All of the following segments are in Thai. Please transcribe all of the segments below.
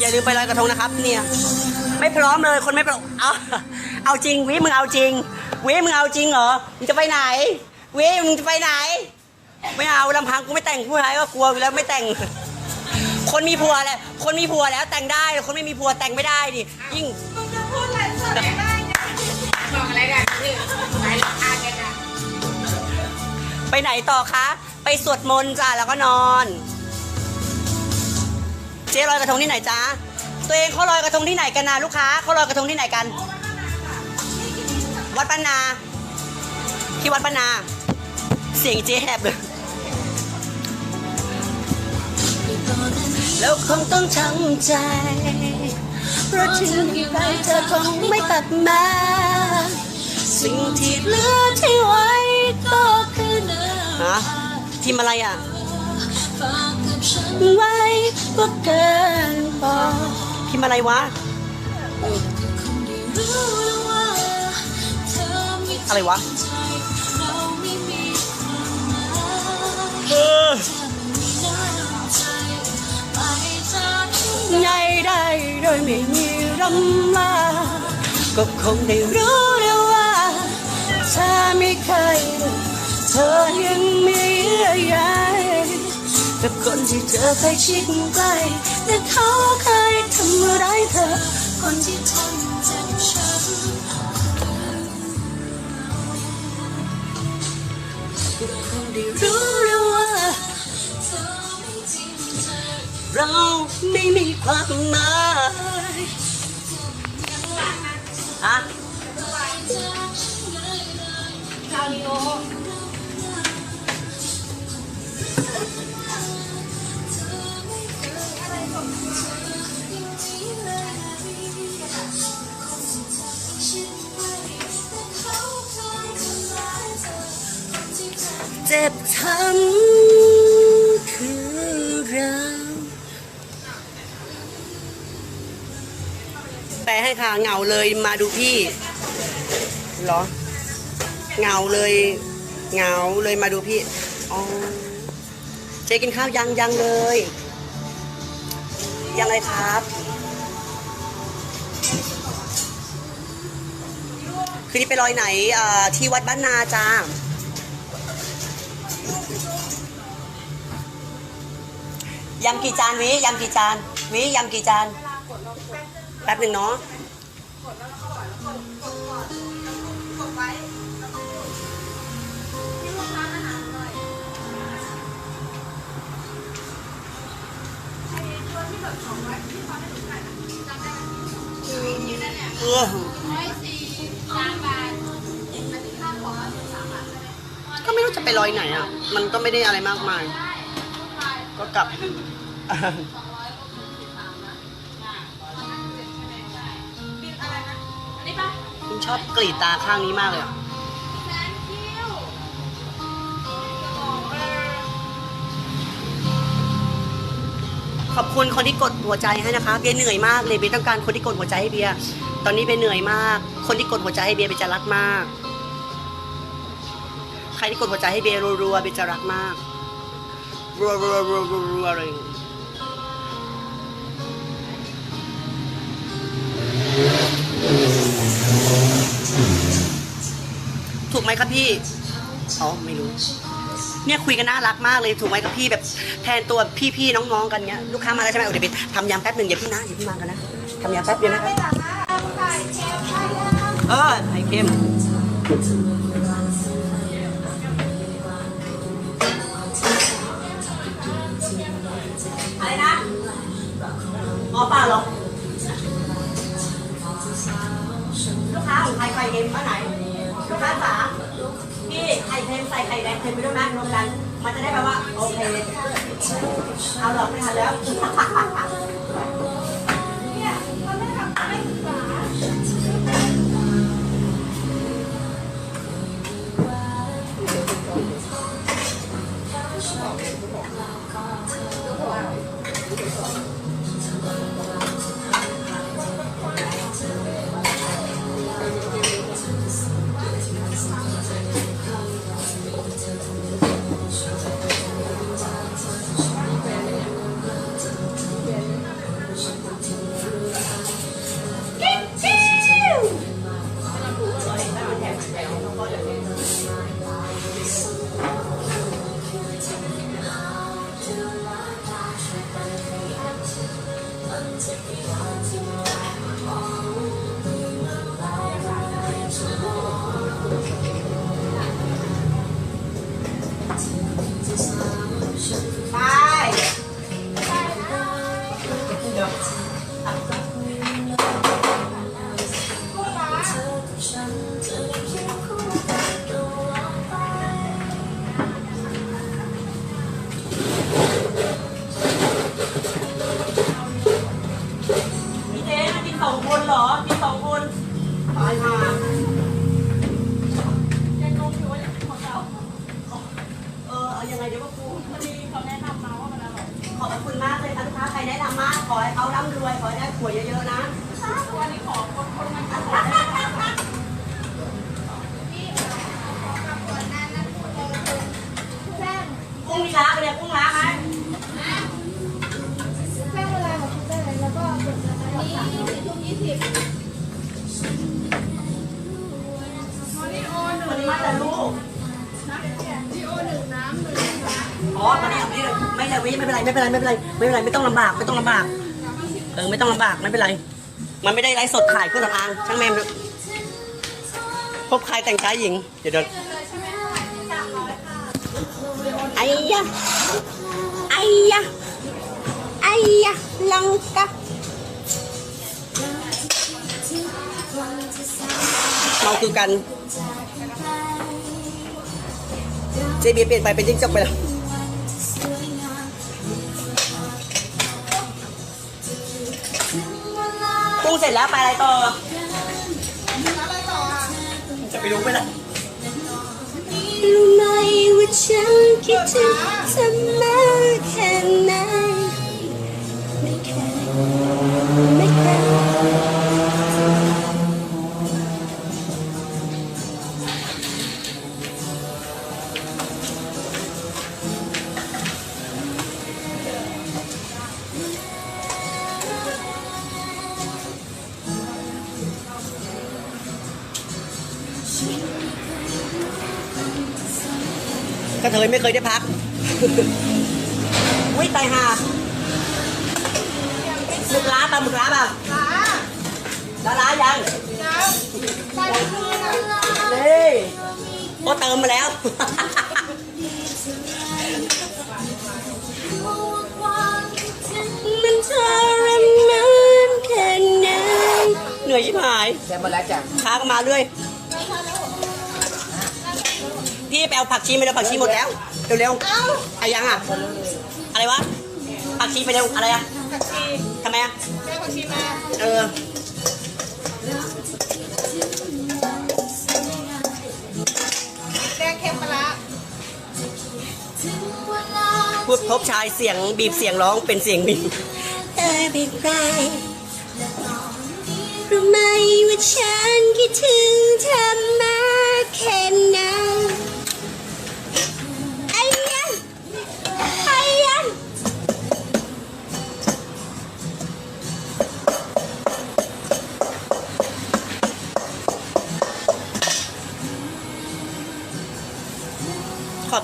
อย่าลืมไปลอยกระทงนะครับ เนี่ย ไม่พร้อมเลยคนไม่พร้อมเอาเอาจริงวิมึงเอาจริงวิมึงเอาจริงเหรอมึงจะไปไหน วิมึงจะไปไหน ไม่เอาลำพังกูไม่แต่งผู้ชายก็กลัวอยู่แล้วไม่แต่ง คนมีผัวแหละคนมีผัวแล้วแต่งได้คนไม่มีผัวแต่งไม่ได้ดิยิ่งบอกอะไรกันคือหลายราคากันนะไปไหนต่อคะ ไปสวดมนต์จ้ะแล้วก็นอน เจ๊ลอยกระทงที่ไหนจ้าตัวเองเขาลอยกระทงที่ไหนกันนะลูกค้าเขาลอยกระทงที่ไหนกัน วัดปานาที่วัดปานา เสียงเจ๊แหบเลยแล้วคงต้องช้ำใจ เพราะถึงอย่างไรเธอคงไม่กลับมา สิ่งที่เหลือที่ไว้ก็คือเนื้อฮะทีมอะไรอะ ไว้ก็เกินพอพิมอะไรวะ อะไรวะ เออไงได้โดยไม่มีรำลา ก็คงได้รู้แล้วว่าถ้าไม่เคยเธอยังมีเยื่อใยกับคนที่เธอเคยชิดใกล้แต่เขาเคยทำร้ายเธอคนที่ทำ รู้แล้วว่าเราไม่มีความหมายฮะ เจ็บช้ำคือเราแปลให้ค่ะเหงาเลยมาดูพี่เหรอเหงาเลยเหงาเลยมาดูพี่อ๋อเจ๊กินข้าวยังยังเลย ยังเลยครับ คืนนี้ไปลอยไหนที่วัดบ้านนาจ้า ยำกี่จานวิยำกี่จานวิยำกี่จานแป๊บหนึ่งเนาะเออก็ไม่รู้จะไปลอยไหนอะ มันก็ไม่ได้อะไรมากมาย ก็กลับ คุณชอบกรีดตาข้างนี้มากเลยอะขอบคุณคนที่กดหัวใจให้นะคะเบียร์เหนื่อยมากเลยเบียร์ต้องการคนที่กดหัวใจให้เบียร์ตอนนี้เบียร์เหนื่อยมาก คนที่กดหัวใจให้เบียร์เบียร์จะรักมาก ใครที่กดหัวใจให้เบียร์รัวๆเบียร์จะรักมาก รัวรัวรัวรัวรัวอะไรอย่างเงี้ยถูกไหมครับพี่ อ๋อ ไม่รู้ เนี่ยคุยกันน่ารักมากเลยถูกไหมกับพี่แบบแทนตัวพี่ๆน้องๆกันเงี้ยลูกค้ามาแล้วใช่ไหมเอาเดี๋ยวไปทำยำแป๊บหนึ่งอย่าพี่นะอย่าพี่มากันนะทำยำแป๊บเดียวนะครับเออไข่เค็ม ค็มป้าไหนลูกค้าจ๋าพี่ไข่เค็มใส่ไข่แดงเค็มไปด้วยนะรวมกัน มันจะได้แบบว่าโอเค เอาหลอกไม่ทันแล้ว ยังไงเดี๋ยวก็ครูพอดีเขาแนะนำมาว่ามันอร่อยขอบคุณมากเลยค่ะลูกค้าใครแนะนำมากขอให้เขาร่ำรวยขอให้ได้ผัวเยอะๆนะ ไม่เลยวิไม่เป็นไรไม่เป็นไรไม่เป็นไรไม่เป็นไรไม่ต้องลำบากไม่ต้องลำบาก เออไม่ต้องลำบากไม่เป็นไร มันไม่ได้ไลฟ์สดขายเครื่องสำอางช่างแม่งเถอะพบใครแต่งชายหญิง เดี๋ยวเดี๋ยวไอ้ยะไอ้ยะไอ้ยะลังกะเราคือกันเจบีเปลี่ยนไปเป็นจิ้งจกไปแล้ว กุ้งเสร็จแล้วไปอะไรต่ออะไรต่ออะจะไปรู้ไปละรู้ไหมว่าฉันคิดถึงเธอมากแค่ไหนไม่เคยไม่เค ไม่เคยได้พัก อุ้ยตายห่าหมึกล้าป่ะหมึกล้าป่ะล้าล้าล้ายังน้ำไปคืนอะนี่โอ้เติมมาแล้ว มันทรมานแค่ไหนเหนื่อยชิบหายเสร็จหมดแล้วจ้ะค้าก็มาเรื่อย พี่ไปเอาผักชีไปแล้วผักชีหมดแล้ว เร็วๆอะไรยังอะ อะไรวะ ผักชีไปเร็ว อะไรอะ ผักชีทำไมอะแจ้งผักชีมา เออแดงเค็มปลาร้าพูดพบชายเสียงบีบเสียงร้องเป็นเสียงบีบเธอเป็นใครรู้ไหมว่าฉันคิดถึงเธอมากแค่ไหน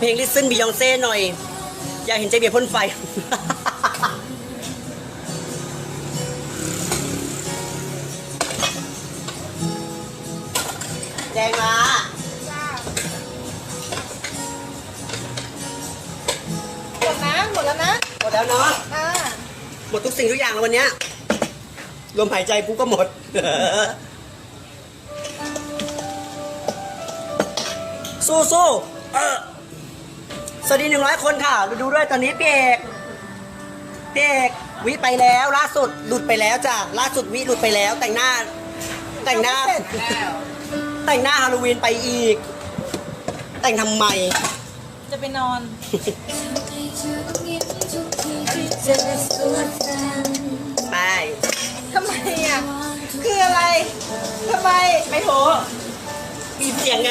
เพลง Listen Beyonce หน่อย อยากเห็นเจเบียร์พ่นไฟ แดงมาจ้าหมดนะหมดแล้วนะหมดแล้วเนาะ อ่าหมดทุกสิ่งทุกอย่างแล้ววันเนี้ยลมหายใจกูก็หมด สู้สู้เออ สวัสดีหนึ่งร้อยคนค่ะดูด้วยตอนนี้พี่เอกพี่เอกวิไปแล้วล่าสุดหลุดไปแล้วจ้ะล่าสุดวิหลุดไปแล้ว แต่งหน้า แต่งหน้าแล้วแต่งหน้าฮาโลวีนไปอีก แต่งทำไม จะไปนอน ไปทำไมอะ คืออะไรทำไม ไม่โถมีเสียงไง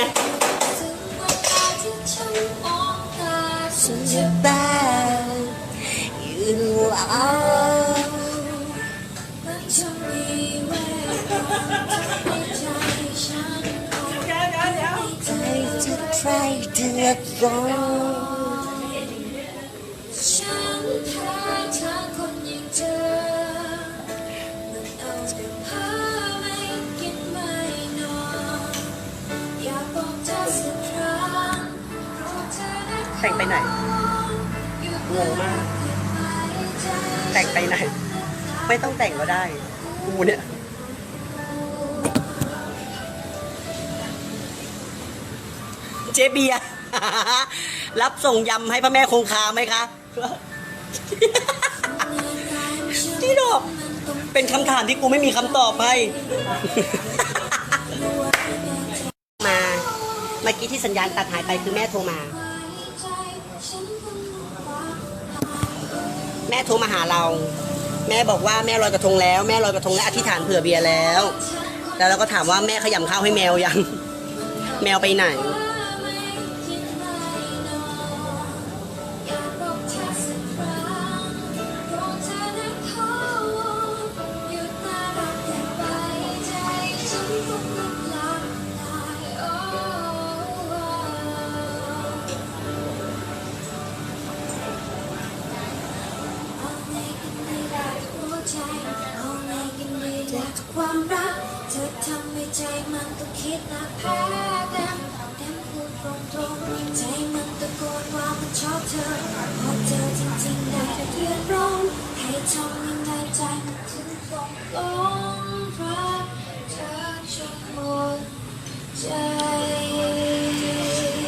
ฉันจะบ้าอยู่แล้ แต่งไปไหน งงมาก แต่งไปไหน ไม่ต้องแต่งก็ได้ กูเนี่ย เจเบียร์รับส่งยำให้พระแม่คงคาไหมคะที่ดอก เป็นคำถามที่กูไม่มีคำตอบให้ มา เมื่อกี้ที่สัญญาณตัดหายไปคือแม่โทรมา แม่โทรมาหาเรา แม่บอกว่าแม่ลอยกระทงแล้ว แม่ลอยกระทงและอธิษฐานเผื่อเบียร์แล้ว แล้วเราก็ถามว่าแม่ขยำข้าวให้แมวยัง แมวไปไหน ทำให้ใจมันต้องคิดนักแพ้กันแต้มพูดตรงตรงๆใจมันตะโกนว่ามันชอบเธอพอเจอจริงๆได้แต่เดือดร้อนให้ทำยังไงใจมันถึงต้องลงรักเธอจนหมดใจ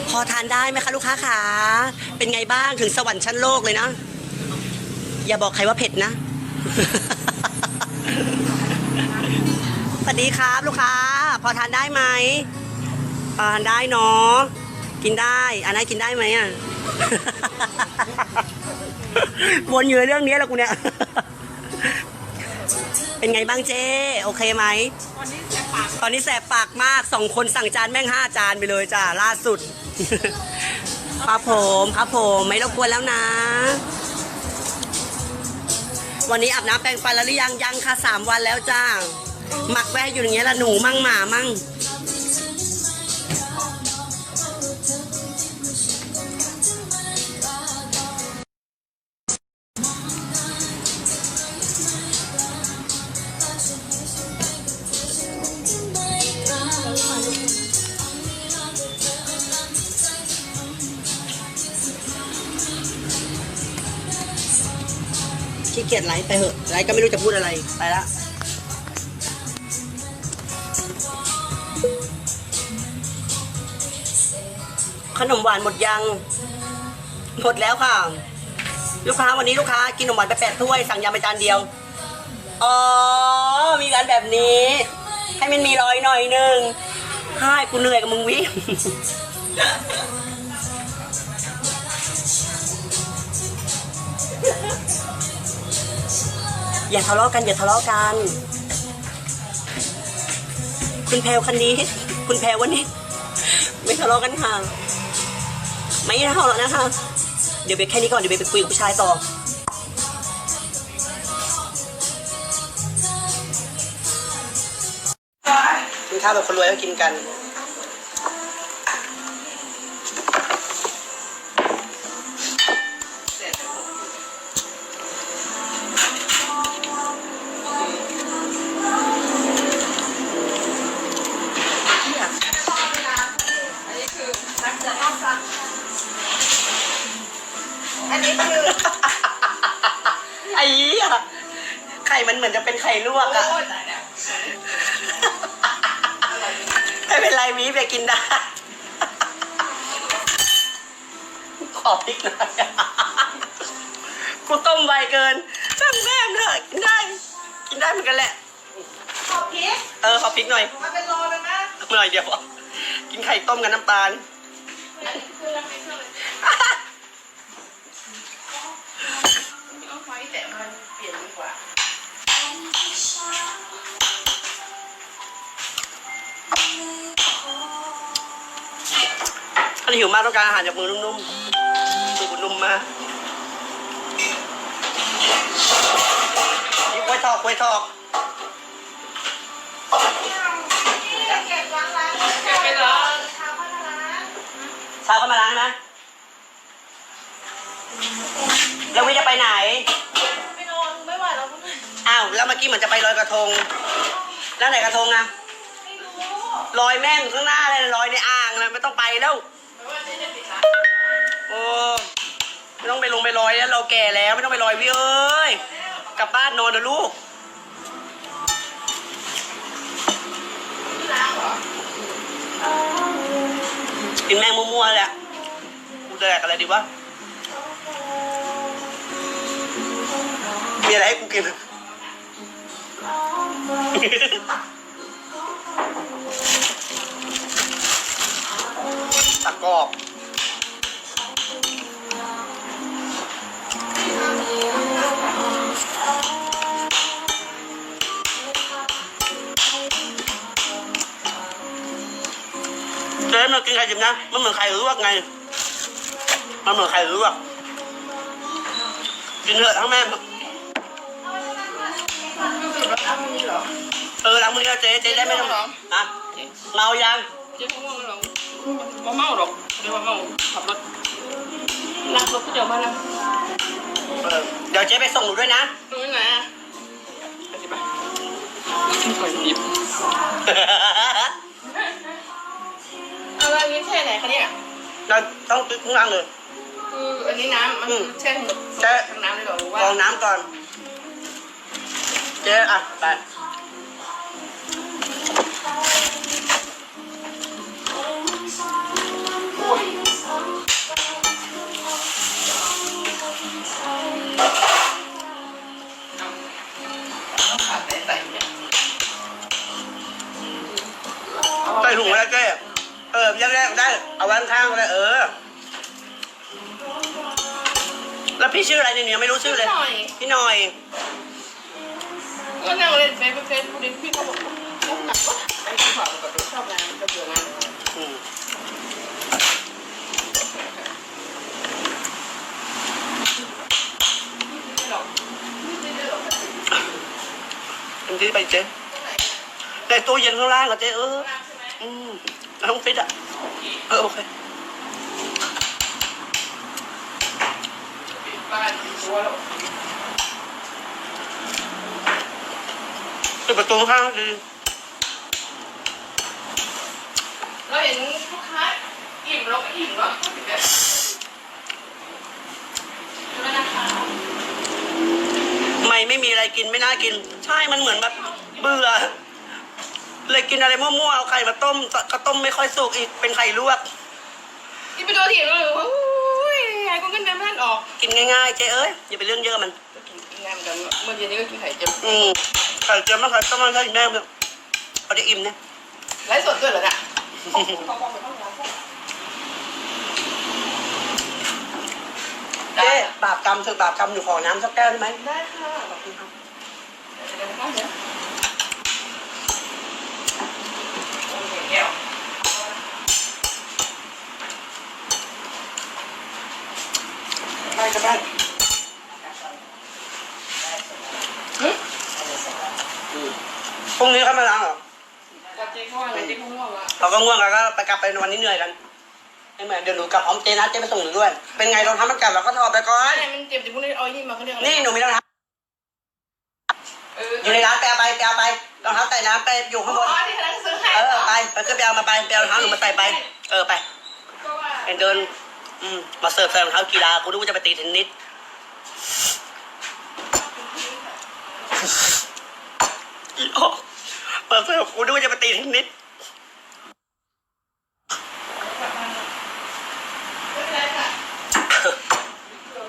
พอทานได้ไหมคะลูกค้าขาเป็นไงบ้างถึงสวรรค์ชั้นโลกเลยนะ อย่าบอกใครว่าเผ็ดนะ สวัสดีครับลูกค้า พอทานได้ไหมพอทานได้เนาะกินได้อันนั้นกินได้ไหมอะวนอยู่ในเรื่องนี้แหละกูเนี่ย เป็นไงบ้างเจ๊โอเคไหม ตอนนี้แสบปากมากสองคนสั่งจานแม่งห้าจานไปเลยจ้าล่าสุด ครับผมครับผมไม่รบกวนแล้วนะ วันนี้อาบน้ำแปรงฟันแล้วหรือยังยังค่ะสามวันแล้วจ้า หมักไว้ให้อยู่อย่างเงี้ยละหนูมั่งหมามั่งขี้เกียจไลฟ์ไปเหอะไลฟ์ก็ไม่รู้จะพูดอะไรไปละ ขนมหวานหมดยัง หมดแล้วค่ะ ลูกค้าวันนี้ลูกค้ากินขนมหวานไปแปดถ้วยสั่งยำไปจานเดียว อ๋อ มีการแบบนี้ ให้มันมีรอยหน่อยหนึงให้กูเหนื่อยกับมึงวิอย่าทะเลาะกันอย่าทะเลาะกัน คุณแพลวคันนี้ คุณแพลววันนี้ ไม่ทะเลาะกันค่ะ ไม่ทะเลาะนะคะ เดี๋ยวไปแค่นี้ก่อน เดี๋ยวไปไปคุยกับผู้ชายต่อ กินข้าวแบบคนรวยก็กินกัน มันเหมือนจะเป็นไข่ลวกอะโอ้ยตายแล้วไม่เป็นไรวีไปกินได้ขอพริกหน่อยกูต้มไวเกินช่างแม่งเถอะกินได้ กินได้เหมือนกันแหละ ขอบพริก เออขอพริกหน่อยมาเป็นโลเลยนะหน่อยเดียวกินไข่ต้มกับน้ำตาลคือเราไม่เชื่อเลยเอาไฟแต่มันเปลี่ยนดีกว่า อันนี้หิวมากต้องการอาหารจากมือนุ่มๆมือกูนุ่มมากนี่กล้วยทอกกล้วยทอกเก็บล้างล้างเก็บไปล้าเท้าพัฒนาเช้าเข้ามาล้างนะ แล้ววิจะไปไหนไม่นอนไม่ไหวแล้วคุณอ้าวแล้วเมื่อกี้เหมือนจะไปลอยกระทง แล้วไหนกระทงอะไม่รู้ลอยแม่งข้างหน้าเลยลอยในอ่างเลยไม่ต้องไปแล้ว ไม่ว่าจะไปลงไปลอยแล้วเราแก่แล้วไม่ต้องไปลอยวิเอ้ยกลับบ้านนอนนะลูกกินแม่งมั่วๆแหละกูจะแดกอะไรดีวะมีอะไรให้กูกินตะกรอบ เจ๊มันกินไข่ดิบนะมันเหมือนไข่ลวกไง มันเหมือนไข่ลวกกินเถอะทั้งแม่เออล้างมือเจ๊เจ๊ได้ไหม่ต้องอะเมายังเจ๊ง่วงหรอมาเมาหรอกเดี๋ยวมาเมาขับรถนั่งรถก็เดี๋ยวมานะเออเดี๋ยวเจ๊ไปส่งหนูด้วยนะตรงไหนอะไปดิบ เอาแล้วอันนี้แช่ไหนคะเนี่ยเราต้องตึกข้างล่างเลย คืออันนี้น้ำมันแช่ทั้งแช่ ทั้งน้ำเลยเหรอหรือกว่ารองน้ำก่อน เจ๊อะไปใส่ถุงไว้แล้วเจ๊ เออแยกๆได้ เอาไว้ข้างๆก็ได้เออ แล้วพี่ชื่ออะไรเนี่ยยังไม่รู้ชื่อเลยหน่อย พี่หน่อย ก็นั่งเล่นเฟซเฟซพูดดิพี่เขาบอกพวกหนักก็ไอ้ที่ขวากับชอบงานก็เบื่องานอืมไม่หรอกไม่ได้หรอกอันที่ไปเจ๊ในตู้เย็นข้างล่างอะเจ๊เออ อืม เอาฟิตอะเออโอเคปิดประตูข้างดีเราเห็นลูกค้าอิ่มเราก็อิ่มว่ะแบบแล้วนะคะไม่ไม่มีอะไรกินไม่น่ากิน ใช่มันเหมือนแบบเบื่อ เลยกินอะไรมั่วๆเอาไข่มาต้มก็ต้มไม่ค่อยสุกอีกเป็นไข่ลวกกินไปตัวถีบเลยว่าอุ้ยไอ้คนกันน้ำมันออกกินง่ายๆเจ๊เอ้ยอย่าไปเรื่องเยอะมันกินงานกันเมื่อเย็นนี้ก็กินไข่เจียวอืมไข่เจียวมันไข่ต้มมันไข่แม่เนี่ยเอาได้อิ่มนะไลฟ์สดด้วยเหรอเนี่ยเจ๊บาปกรรมเธอบาปกรรมอยู่ขอน้ำสักแก้วได้ไหมได้ค่ะขอบคุณครับเดี๋ยวนะคะเดี๋ยวโอเคแก้ว ไปกันไปพรุ่งนี้เขามาล้างเหรอกับเจ๊เขาว่าไงเจ๊เขาง่วงอะเขาก็ง่วงแล้วก็ไปกลับไปวันนี้เหนื่อยกันไม่เหมือนเดี๋ยวหนูกลับพร้อมเจนะเจไปส่งหนูด้วย เป็นไงรองเท้ามันกัดเราก็ถอดไปก่อนไอ้มันเจ็บจากพวกนี้เอาไอ้นี่มาเขาเรียกอะไรนี่หนูมีรองเท้าเอออยู่ในร้านไปเอาไปไปเอาไปรองเท้าใส่น้ำไปอยู่อ๋ข้างบนอที่คณะซื้อให้เออไปไปขึ้นไปเอามาไปไปเอารองเท้าหนูมาใส่ไป เออไปก็ว่าไปเดิน อืมมาเสิร์ฟใส่รองเท้ากีฬากูนึกว่าจะไปตีเทนนิสอีโอมาเสิร์ฟกูนึกว่าจะไปตีเทนนิสไม่เป็นไรค่ะ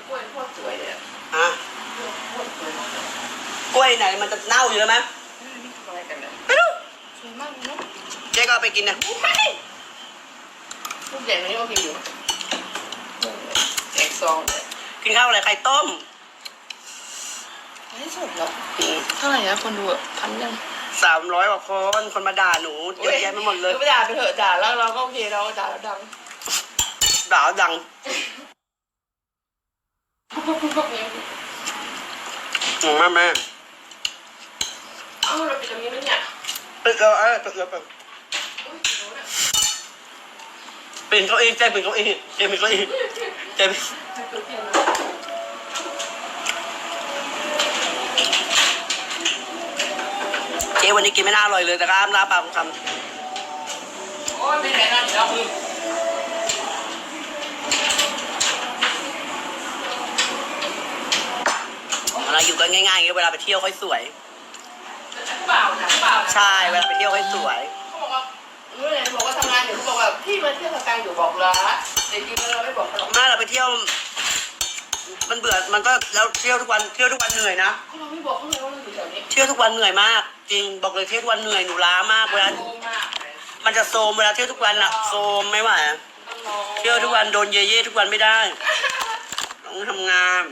กล้วยพวกสวยเลยอะกล้วยไหนมันจะเน่าอยู่แล้วไหมนี่ทำอะไรกันเนี่ยไม่รู้สวยมากเลยเนาะเจ๊ก็เอาไปกินนะลูกใหญ่กว่านี้โอเคอยู่ แจกซองเลยกินข้าวอะไรไข่ต้มไม่สดหรอกอืมเท่าไหร่นะคนดูอะพันยังสามร้อยกว่าคนคนมาด่าหนูเยอะแยะไปหมดเลย ไม่ด่าไปเถอะด่าแล้วเราก็โอเคเราด่าแล้วดังด่าดังอืมแม่แม่เอ้าเราไปตรงนี้มั้ยเนี่ย ตึกเราเออตึกเราตึกเป็นเก้าอี้เจ๊เป็นเก้าอี้เจ๊เป็นเก้าอี้เจ๊เป็นเจ๊วันนี้กินไม่น่าอร่อยเลยแต่ก็อ้ามลาปากคำโอ้ยไม่ไหนนั่นเดี๋ยวคืออยู่กันง่ายๆอย่างเงี้ยเวลาไปเที่ยวค่อยสวย เปล่านะเปล่านะใช่เวลาไปเที่ยวค่อยสวย เขาบอกว่าเมื่อไหร่บอกว่าทำ งานอยู่เขาบอกว่าพี่มาเที่ยวสกายอยู่บอกละแต่จริงๆเราไม่บอกเขาหรอกแม่เราไปเที่ยว มันเบื่อมันก็แล้วเที่ยวทุกวันเที่ยวทุกวันเหนื่อยนะเขาเราไม่บอกเขาเลยว่าเราอยู่แถวนี้เที่ยวทุกวันเหนื่อยมาก จริงบอกเลยเที่ยวทุกวันเหนื่อยหนูล้ามากเวลาโตมากเลยมันจะโซมเวลาเที่ยวทุกวันอะโซมไม่ไหวอะต้องรอเที่ยวทุกวันโดนเย่ๆทุกวันไม่ได้ต้องทำงาน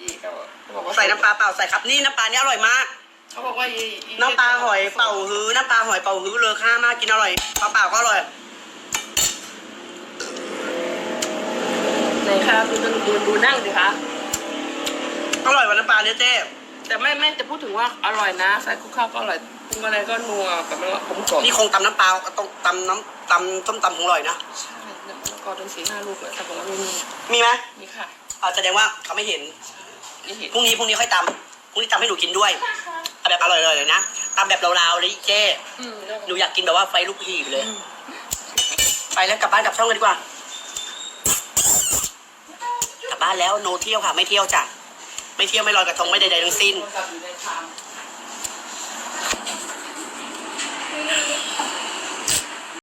ยี่เขาบอกว่าใส่น้ำปลาเปล่าใส่ครับนี่น้ำปลานี่อร่อยมาก เขาบอกว่ายี่น้ำปลาหอยเป่าฮื้อน้ำปลาหอยเป่าฮื้อเลอค่ามากกินอร่อยปลาเปล่าก็อร่อยไหนครับดูดูดูนั่งดิคะอร่อยกว่าน้ำปลาเนี่ยเจ๊แต่ไม่ไม่จะพูดถึงว่าอร่อยนะใส่คุกข้าวก็อร่อยปรุงอะไรก็นัวแบบมันกลมกล่อมนี่คงตำน้ำปลาก็ต้องตำน้ำตำส้มตำของอร่อยนะใช่แล้วก็ถึงสี่ห้าลูกเลยแต่ผมว่าไม่มีมีไหมนี่ค่ะอ่าแสดงว่าเขาไม่เห็นนี่เห็นพรุ่งนี้พรุ่งนี้ค่อยตำพรุ่งนี้ตำให้หนูกินด้วยเอา แบบอร่อยๆเลยนะตามแบบราวๆเลยเจ๊หนูอยากกินแบบว่าไฟลุกหี่เลย ไปแล้วกลับบ้านกลับช่องกันดีกว่า กลับบ้านแล้วโนเที่ยวค่ะ ไม่เที่ยวจ้ะ ไม่เที่ยวไม่ลอยกระทงไม่ใดๆทั้งสิ้น